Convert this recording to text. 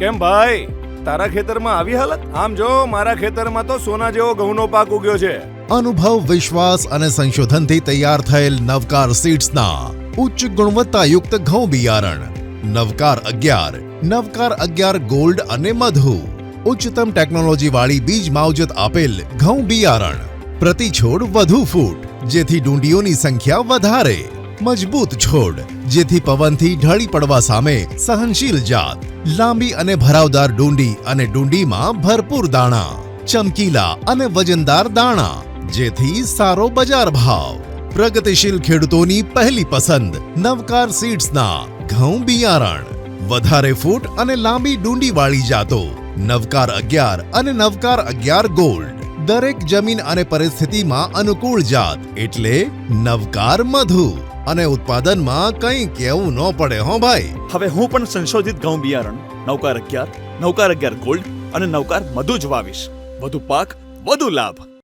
કેમ ભાઈ? તારા ખેતરમાં આવી હાલત? આમ જો, મારા ખેતરમાં તો સોના જેવો ઘઉંનો પાક ઉગ્યો છે. અનુભવ, વિશ્વાસ અને સંશોધનથી તૈયાર થયેલ નવકાર સીડ્સના ઉચ્ચ ગુણવત્તાયુક્ત ઘઉં બિયારણ. નવકાર અગિયાર નવકાર અગિયાર ગોલ્ડ અને મધુ. ઉચ્ચતમ ટેકનોલોજી વાળી બીજ માવજત આપેલ ઘઉં બિયારણ. પ્રતિ છોડ વધુ ફૂટ, જેથી ડુંડીઓની સંખ્યા વધારે. મજબૂત છોડ, જેથી પવનથી ઢળી પડવા સામે સહનશીલ જાત, લાંબી અને ભરાવદાર ડુંડી અને ડુંડીમાં ભરપૂર દાણા, ચમકીલા અને વજનદાર દાણા, જેથી સારો બજાર ભાવ. પ્રગતિશીલ ખેડૂતોની પહેલી પસંદ નવકાર સીડ્સના ઘઉં બિયારણ. વધારે ફૂટ અને લાંબી ડુંડી વાળી જાતો, નવકાર અગિયાર અને નવકાર અગિયાર ગોલ્ડ. દરેક જમીન અને પરિસ્થિતિમાં અનુકૂળ જાત એટલે નવકાર મધુ. અને ઉત્પાદનમાં કંઈ કેવું ન પડે, હો ભાઈ? હવે હું પણ સંશોધિત ઘઉં બિયારણ, નવકાર અગિયાર નવકાર અગિયાર ગોલ્ડ અને નવકાર મધુ જ વાવીશ. વધુ પાક, વધુ લાભ.